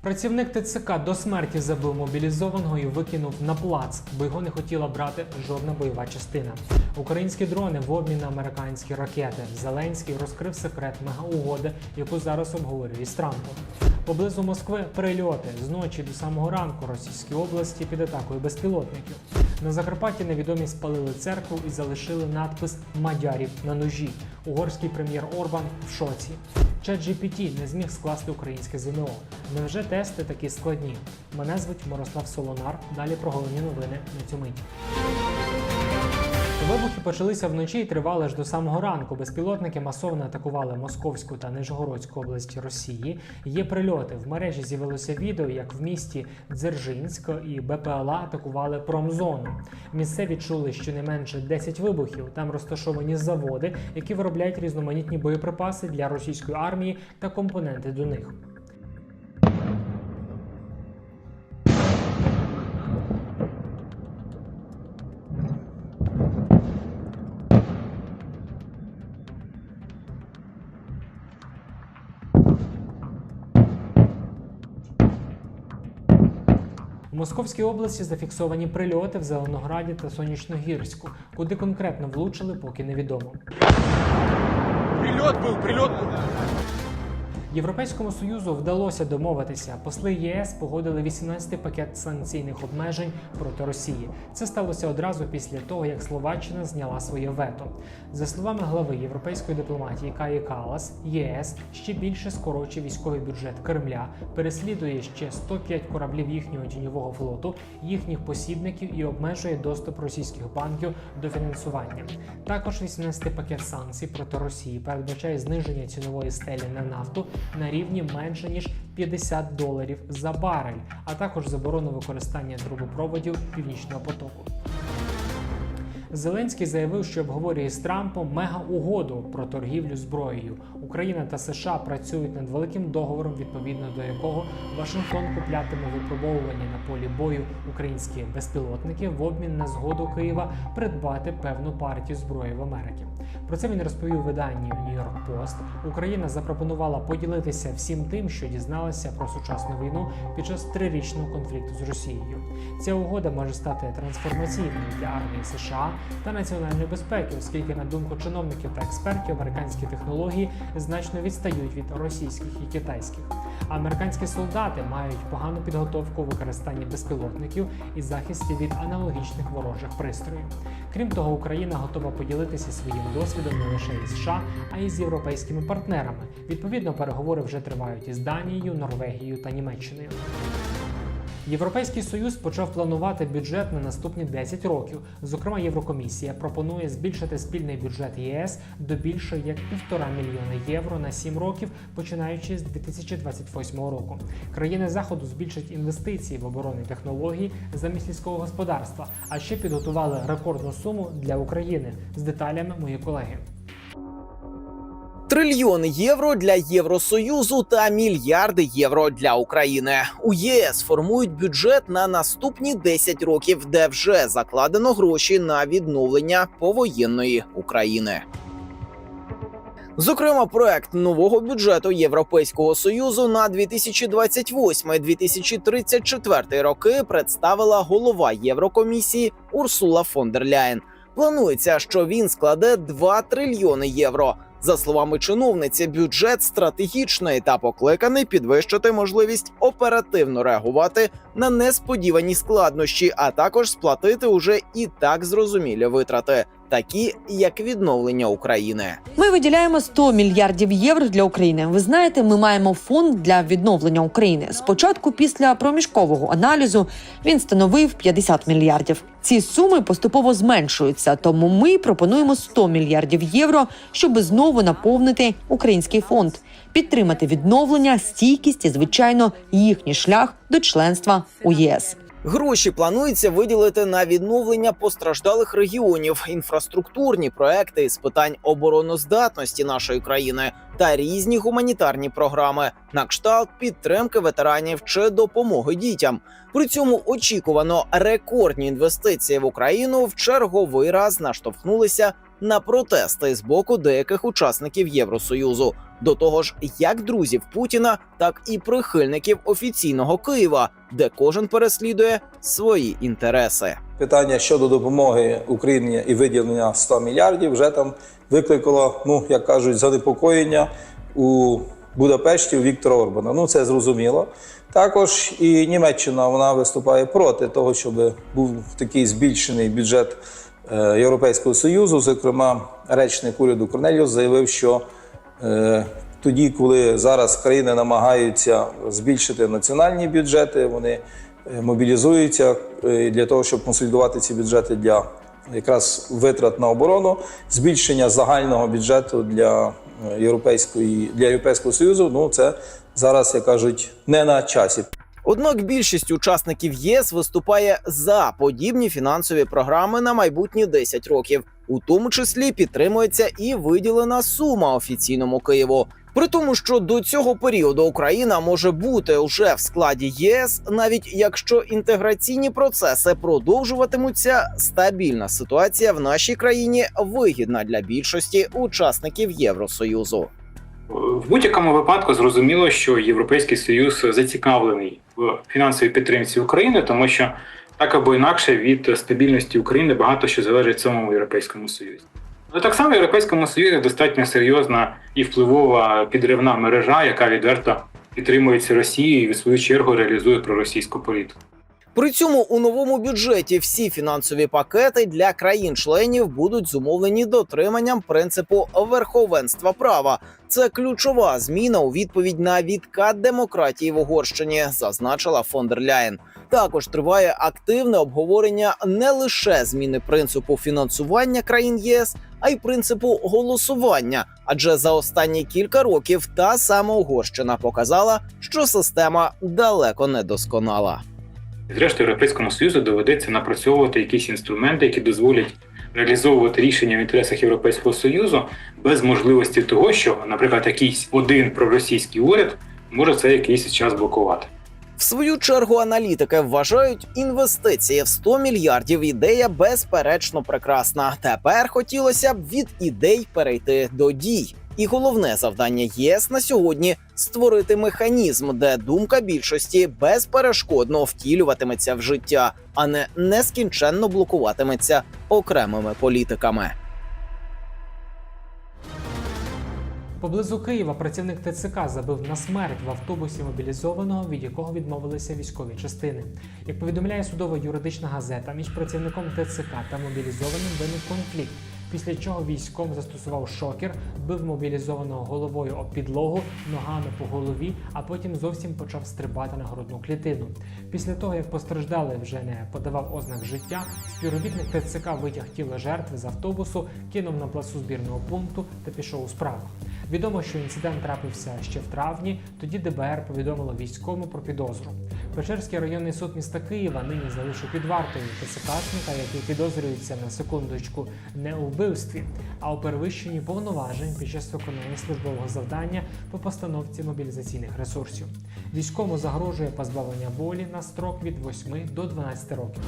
Працівник ТЦК до смерті забив мобілізованого і викинув на плац, бо його не хотіла брати жодна бойова частина. Українські дрони в обмін на американські ракети. Зеленський розкрив секрет мегаугоди, яку зараз обговорює з Трампом. Поблизу Москви перельоти з ночі до самого ранку російській області під атакою безпілотників. На Закарпатті невідомі спалили церкву і залишили надпис Мадярів на ножі. Угорський прем'єр Орбан в шоці. ChatGPT не зміг скласти українське ЗНО. Невже тести такі складні? Мене звуть Мирослав Солонар. Далі про головні новини на цю мить. Вибухи почалися вночі і тривали аж до самого ранку. Безпілотники масовно атакували Московську та Нижгородську області Росії. Є прильоти. В мережі з'явилося відео, як в місті Дзержинськ і БПЛА атакували промзону. Місцеві чули щонайменше 10 вибухів. Там розташовані заводи, які виробляють різноманітні боєприпаси для російської армії та компоненти до них. Московській області зафіксовані прильоти в Зеленограді та Сонячногірську. Куди конкретно влучили, поки невідомо. Прильот був, прильот был. Європейському союзу вдалося домовитися. Посли ЄС погодили 18 пакет санкційних обмежень проти Росії. Це сталося одразу після того, як Словаччина зняла своє вето. За словами глави європейської дипломатії Каї Калас, ЄС ще більше скорочує військовий бюджет Кремля, переслідує ще 105 кораблів їхнього тіньового флоту, їхніх посібників і обмежує доступ російських банків до фінансування. Також 18 пакет санкцій проти Росії передбачає зниження цінової стелі на нафту на рівні менше ніж 50 доларів за барель, а також заборону використання трубопроводів північного потоку. Зеленський заявив, що обговорює з Трампом мега-угоду про торгівлю зброєю. Україна та США працюють над великим договором, відповідно до якого Вашингтон куплятиме випробовування на полі бою українські безпілотники в обмін на згоду Києва придбати певну партію зброї в Америці. Про це він розповів виданню York Post. Україна запропонувала поділитися всім тим, що дізналася про сучасну війну під час трирічного конфлікту з Росією. Ця угода може стати трансформаційною для армії США та національної безпеки, оскільки, на думку чиновників та експертів, американські технології значно відстають від російських і китайських. Американські солдати мають погану підготовку використанні безпілотників і захисті від аналогічних ворожих пристроїв. Крім того, Україна готова поділитися своїм досвідом не лише із США, а й з європейськими партнерами. Відповідно, переговори вже тривають із Данією, Норвегією та Німеччиною. Європейський союз почав планувати бюджет на наступні 10 років. Зокрема, Єврокомісія пропонує збільшити спільний бюджет ЄС до більше як півтора мільйона євро на 7 років, починаючи з 2028 року. Країни заходу збільшать інвестиції в оборонні технології замість сільського господарства, а ще підготували рекордну суму для України з деталями мої колеги. Трильйони євро для Євросоюзу та мільярди євро для України. У ЄС формують бюджет на наступні 10 років, де вже закладено гроші на відновлення повоєнної України. Зокрема, проект нового бюджету Європейського союзу на 2028-2034 роки представила голова Єврокомісії Урсула фон дер Ляєн. Планується, що він складе 2 трильйони євро. За словами чиновниці, бюджет стратегічний та покликаний підвищити можливість оперативно реагувати на несподівані складнощі, а також сплатити уже і так зрозумілі витрати, такі як відновлення України. Ми виділяємо 100 мільярдів євро для України. Ви знаєте, ми маємо фонд для відновлення України. Спочатку, після проміжкового аналізу, він становив 50 мільярдів. Ці суми поступово зменшуються, тому ми пропонуємо 100 мільярдів євро, щоб знову наповнити український фонд, підтримати відновлення, стійкість і, звичайно, їхній шлях до членства у ЄС. Гроші планується виділити на відновлення постраждалих регіонів, інфраструктурні проекти з питань обороноздатності нашої країни та різні гуманітарні програми на кшталт підтримки ветеранів чи допомоги дітям. При цьому очікувано рекордні інвестиції в Україну в черговий раз наштовхнулися на протести з боку деяких учасників Євросоюзу. До того ж, як друзів Путіна, так і прихильників офіційного Києва, де кожен переслідує свої інтереси. Питання щодо допомоги Україні і виділення 100 мільярдів вже там викликало, ну як кажуть, занепокоєння у Будапешті у Віктора Орбана. Ну це зрозуміло. Також і Німеччина вона виступає проти того, щоб був такий збільшений бюджет Європейського союзу. Зокрема, речник уряду Корнеліус заявив, що е, тоді, коли зараз країни намагаються збільшити національні бюджети, вони е, мобілізуються е, для того, щоб консолідувати ці бюджети для якраз витрат на оборону, збільшення загального бюджету для е, європейської для європейського союзу. Ну це зараз, як кажуть, не на часі. Однак більшість учасників ЄС виступає за подібні фінансові програми на майбутні 10 років. У тому числі підтримується і виділена сума офіційному Києву. При тому, що до цього періоду Україна може бути уже в складі ЄС, навіть якщо інтеграційні процеси продовжуватимуться, стабільна ситуація в нашій країні вигідна для більшості учасників Євросоюзу. В будь-якому випадку зрозуміло, що Європейський Союз зацікавлений в фінансовій підтримці України, тому що так або інакше від стабільності України багато що залежить в самому Європейському Союзі. Але так само в Європейському Союзі достатньо серйозна і впливова підривна мережа, яка відверто підтримується Росією і в свою чергу реалізує проросійську політику. При цьому у новому бюджеті всі фінансові пакети для країн-членів будуть зумовлені дотриманням принципу верховенства права. Це ключова зміна у відповідь на відкат демократії в Угорщині, зазначила фон Ляєн. Також триває активне обговорення не лише зміни принципу фінансування країн ЄС, а й принципу голосування. Адже за останні кілька років та сама Угорщина показала, що система далеко не досконала. Зрештою, Європейському Союзу доведеться напрацьовувати якісь інструменти, які дозволять реалізовувати рішення в інтересах Європейського Союзу без можливості того, що, наприклад, якийсь один проросійський уряд може це якийсь час блокувати. В свою чергу аналітики вважають інвестиції в 100 мільярдів. Ідея безперечно прекрасна. Тепер хотілося б від ідей перейти до дій. І головне завдання ЄС на сьогодні створити механізм, де думка більшості безперешкодно втілюватиметься в життя, а не нескінченно блокуватиметься окремими політиками. Поблизу Києва працівник ТЦК забив на смерть в автобусі мобілізованого, від якого відмовилися військові частини. Як повідомляє судова юридична газета, між працівником ТЦК та мобілізованим виник конфлікт. Після чого військом застосував шокер, бив мобілізованого головою об підлогу, ногами по голові, а потім зовсім почав стрибати на грудну клітину. Після того, як постраждалий вже не подавав ознак життя, співробітник ТЦК витяг тіло жертви з автобусу, кинув на плацу збірного пункту та пішов у справу. Відомо, що інцидент трапився ще в травні. Тоді ДБР повідомило військовому про підозру. Печерський районний суд міста Києва нині залишив під вартою ТЦКшника, який підозрюється на секундочку не у вбивстві, а у перевищенні повноважень під час виконання службового завдання по постановці мобілізаційних ресурсів. Військовому загрожує позбавлення волі на строк від 8 до 12 років.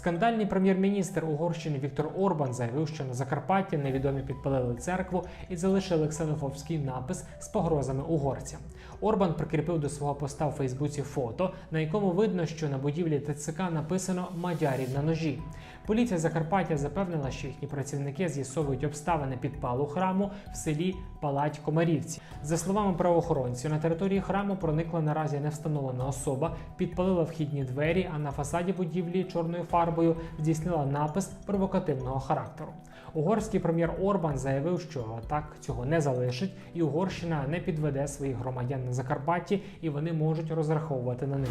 Скандальний прем'єр-міністр Угорщини Віктор Орбан заявив, що на Закарпатті невідомі підпалили церкву і залишили ксенофобський напис з погрозами угорцям. Орбан прикріпив до свого поста в Фейсбуці фото, на якому видно, що на будівлі ТЦК написано Мадярів на ножі. Поліція Закарпаття запевнила, що їхні працівники з'ясовують обставини підпалу храму в селі Палать Комарівці. За словами правоохоронців, на території храму проникла наразі невстановлена особа, підпалила вхідні двері, а на фасаді будівлі чорною фарбою здійснила напис провокативного характеру. Угорський прем'єр Орбан заявив, що так цього не залишить, і Угорщина не підведе своїх громадян на Закарпатті, і вони можуть розраховувати на них.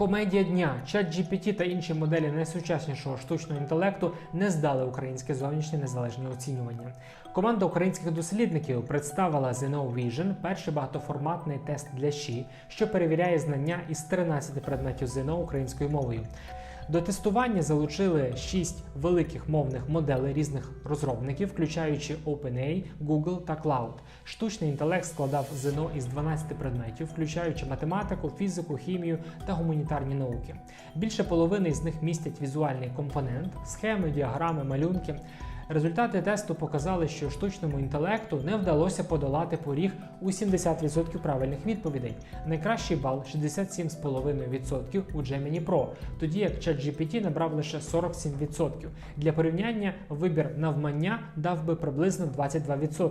Комедія дня, ChatGPT та інші моделі найсучаснішого штучного інтелекту не здали українське зовнішнє незалежне оцінювання. Команда українських дослідників представила ZNO Vision, перший багатоформатний тест для ЩІ, що перевіряє знання із 13 предметів ЗНО українською мовою. До тестування залучили шість великих мовних моделей різних розробників, включаючи OpenAI, Google та Cloud. Штучний інтелект складав ЗНО із 12 предметів, включаючи математику, фізику, хімію та гуманітарні науки. Більше половини з них містять візуальний компонент, схеми, діаграми, малюнки. Результати тесту показали, що штучному інтелекту не вдалося подолати поріг у 70% правильних відповідей. Найкращий бал 67,5% у Gemini Pro, тоді як ChatGPT набрав лише 47%. Для порівняння вибір навмання дав би приблизно 22%.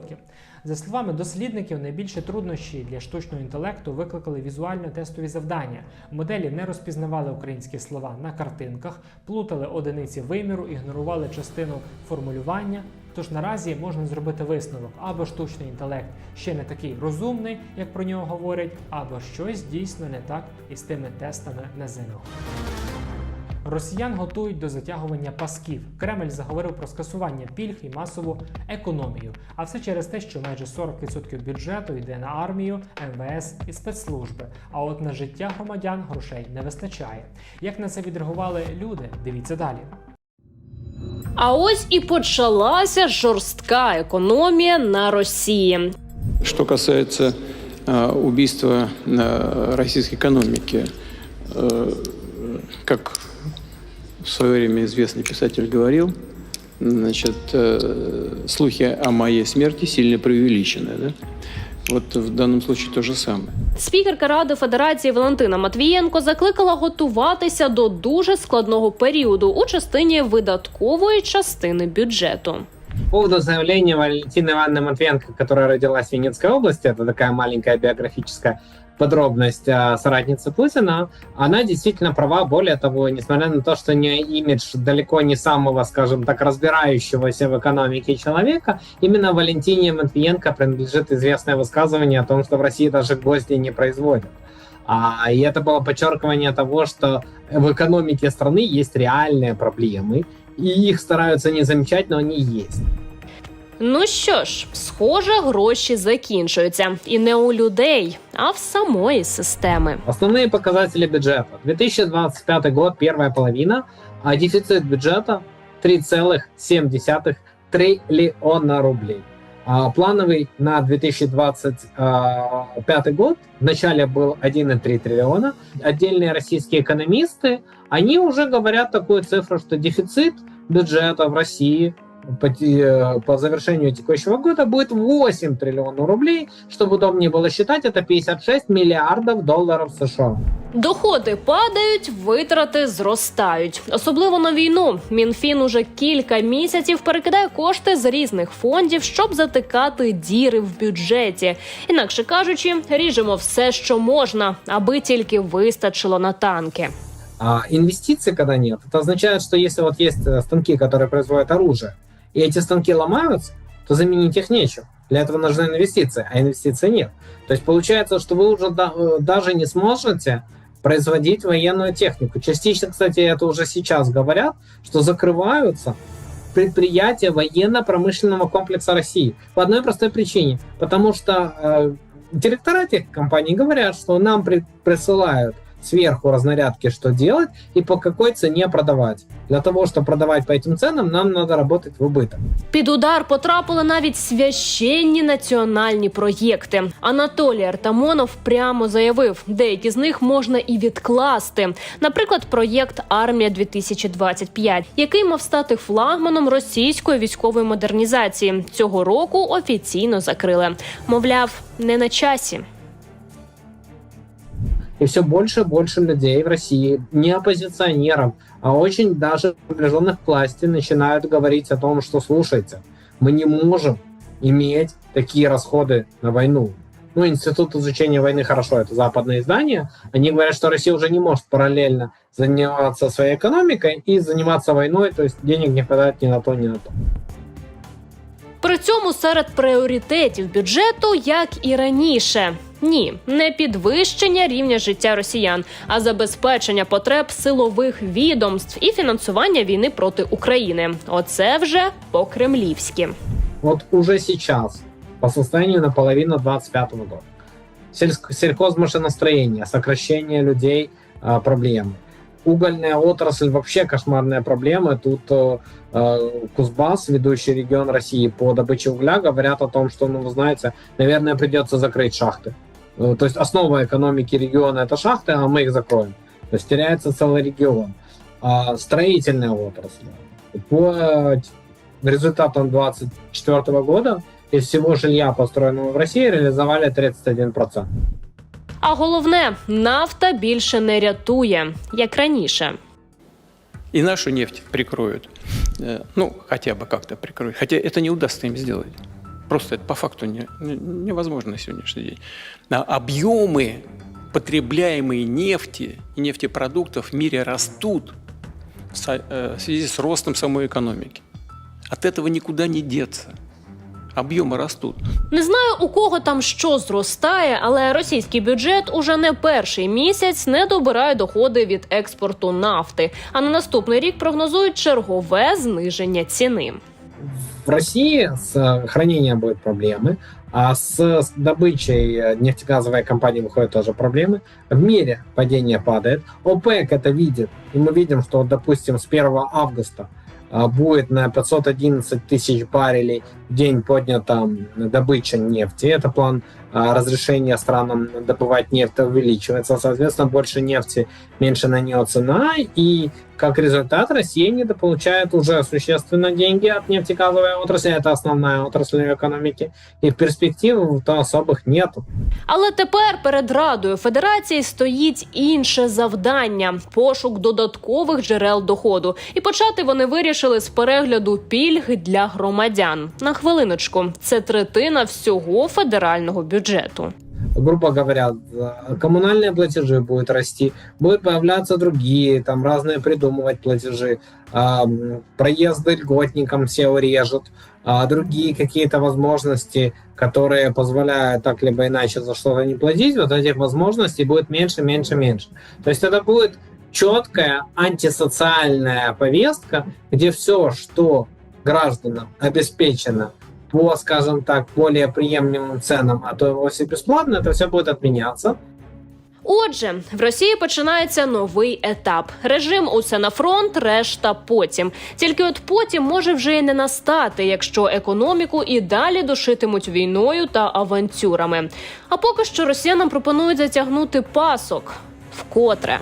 За словами дослідників, найбільше труднощі для штучного інтелекту викликали візуально-тестові завдання. Моделі не розпізнавали українські слова на картинках, плутали одиниці виміру, ігнорували частину формулювання. Тож наразі можна зробити висновок, або штучний інтелект ще не такий розумний, як про нього говорять, або щось дійсно не так із тими тестами на ЗНО Росіян готують до затягування пасків. Кремль заговорив про скасування пільг і масову економію. А все через те, що майже 40% бюджету йде на армію, МВС і спецслужби. А от на життя громадян грошей не вистачає. Як на це відреагували люди? Дивіться далі. А ось і почалася жорстка економія на Росії. Что касается э, убийства э, российской экономики, э, как в свое время известный писатель говорил, значит, э, слухи о моей смерти сильно преувеличены. Да? Вот в данном случае то же самое. Спікерка Ради Федерації Валентина Матвієнко закликала готуватися до дуже складного періоду у частині видаткової частини бюджету. По поводу заявления Валентины Ивановны Матвенко, которая родилась в Винницкой области, это такая маленькая биографическая подробность а, соратницы Путина, она действительно права. Более того, несмотря на то, что не имидж далеко не самого, скажем так, разбирающегося в экономике человека, именно Валентине Матвиенко принадлежит известное высказывание о том, что в России даже гвозди не производят. А, и это было подчеркивание того, что в экономике страны есть реальные проблемы, и их стараются не замечать, но они есть. Ну що ж, схоже, гроші закінчуються і не у людей, а в самої системи. Основные показатели бюджета. 2025 год, первая половина, а дефицит бюджета 3,7 триллиона рублей. А плановый на 2025 год в начале был 1,3 триллиона. Отдельные российские экономисты, они уже говорят такую цифру, что дефицит бюджета в России по, те- по завершению текущего года будет 8 триллионов рублей. Чтобы удобнее было считать, это 56 миллиардов долларов США. Доходи падають, витрати зростають. Особливо на війну. Мінфін уже кілька місяців перекидає кошти з різних фондів, щоб затикати діри в бюджеті. Інакше кажучи, ріжемо все, що можна, аби тільки вистачило на танки. А инвестиций, когда нет, это означает, что если вот есть э, станки, которые производят оружие, и эти станки ломаются, то заменить их нечем. Для этого нужны инвестиции, а инвестиций нет. То есть получается, что вы уже э, даже не сможете производить военную технику. Частично, кстати, это уже сейчас говорят, что закрываются предприятия военно-промышленного комплекса России. По одной простой причине. Потому что э, директора этих компаний говорят, что нам при- присылают сверху разнарядки, что делать и по какой цене продавать. Для того, чтобы продавать по этим ценам, нам надо работать в убыток. Під удар потрапили навіть священні національні проєкти. Анатолій Артамонов прямо заявив, деякі з них можна і відкласти. Наприклад, проєкт Армія 2025 який мав стати флагманом російської військової модернізації. Цього року офіційно закрили. Мовляв, не на часі. И все больше и больше людей в России, не оппозиционеров, а очень даже приближенных к власти, начинают говорить о том, что слушайте, мы не можем иметь такие расходы на войну. Ну, Институт изучения войны хорошо, это западное издание. Они говорят, что Россия уже не может параллельно заниматься своей экономикой и заниматься войной, то есть денег не хватает ни на то, ни на то. При цьому серед пріоритетів бюджету, як і раніше. Ні, не підвищення рівня життя росіян, а забезпечення потреб силових відомств і фінансування війни проти України. Оце вже по-кремлівськи. Вот уже сейчас, по состоянию на половину 25 года, сельск- сельхозмашиностроение, сокращение людей, а, проблемы. Угольная отрасль вообще кошмарная проблема. Тут э, э, Кузбасс, ведущий регион России по добыче угля, говорят о том, что, ну, вы знаете, наверное, придется закрыть шахты. Э, То есть основа экономики региона это шахты, а мы их закроем. То есть теряется целый регион. А строительная отрасль. По э, результатам 2024 года из всего жилья, построенного в России, реализовали 31%. А головне, нафта більше не рятує, як раніше. И нашу нефть прикроют. Э, Ну, хотя бы как-то прикроют. Хотя это не удастся им сделать. Просто это по факту не- не- невозможно на сегодняшний день. А объемы потребляемой нефти и нефтепродуктов в мире растут в со- э, в связи с ростом самой экономики. От этого никуда не деться. Объемы растут. Не знаю, у кого там що зростає, але російський бюджет уже не перший місяць не добирає доходи від експорту нафти. А на наступний рік прогнозують чергове зниження ціни. В России с э, хранением будут проблемы, а с, добычей э, нефтегазовой компании выходят тоже проблемы. В мире падение падает. ОПЕК это видит. И мы видим, что, допустим, с 1 августа а, будет на 511 тысяч баррелей день поднята добыча нефти. Это план а, разрешения странам добывать нефть увеличивается. Соответственно, больше нефти, меньше на нее цена. И как результат Россия недополучает уже существенно деньги от нефтегазовой отрасли. Это основная отрасль в экономике. И перспектив то особых нету. Але тепер перед Радою Федерації стоїть інше завдання пошук додаткових джерел доходу. І почати вони вирішили з перегляду пільг для громадян. На хвилиночку, це третина всього федерального бюджету. грубо говоря, э, коммунальные платежи будут расти, будут появляться другие, там разные придумывать платежи, а, м, проезды льготникам все урежут, а другие какие-то возможности, которые позволяют так либо иначе за что-то не платить, вот этих возможностей будет меньше, меньше, меньше. То есть это будет четкая антисоциальная повестка, где все, что гражданам обеспечено по, скажем так, более приемлемым ценам, а то и вовсе бесплатно, это все будет отменяться. Отже, в Росії починається новий етап: режим усе на фронт, решта потім. Тільки от потім може вже й не настати, якщо економіку і далі душитимуть війною та авантюрами. А поки що росіянам пропонують затягнути пасок вкотре.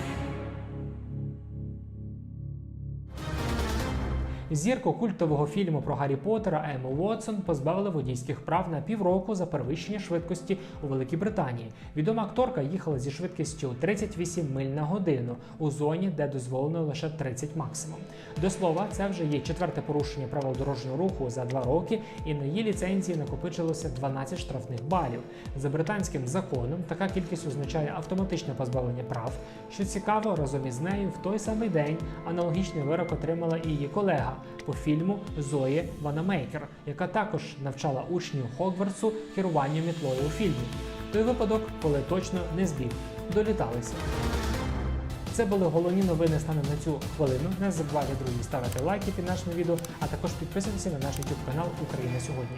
Зірку культового фільму про Гаррі Поттера Ему Уотсон позбавили водійських прав на півроку за перевищення швидкості у Великій Британії. Відома акторка їхала зі швидкістю 38 миль на годину у зоні, де дозволено лише 30 максимум. До слова, це вже є четверте порушення правил дорожнього руху за два роки, і на її ліцензії накопичилося 12 штрафних балів. За британським законом така кількість означає автоматичне позбавлення прав. Що цікаво, разом із нею в той самий день аналогічний вирок отримала і її колега по фільму Зої Ванамейкер, яка також навчала учнів Хогвартсу керуванню мітлою у фільмі. Той випадок, коли точно не збіг, доліталися. Це були головні новини станом на цю хвилину. Не забувайте, друзі, ставити лайки під нашим відео, а також підписуйтесь на наш YouTube канал Україна сьогодні.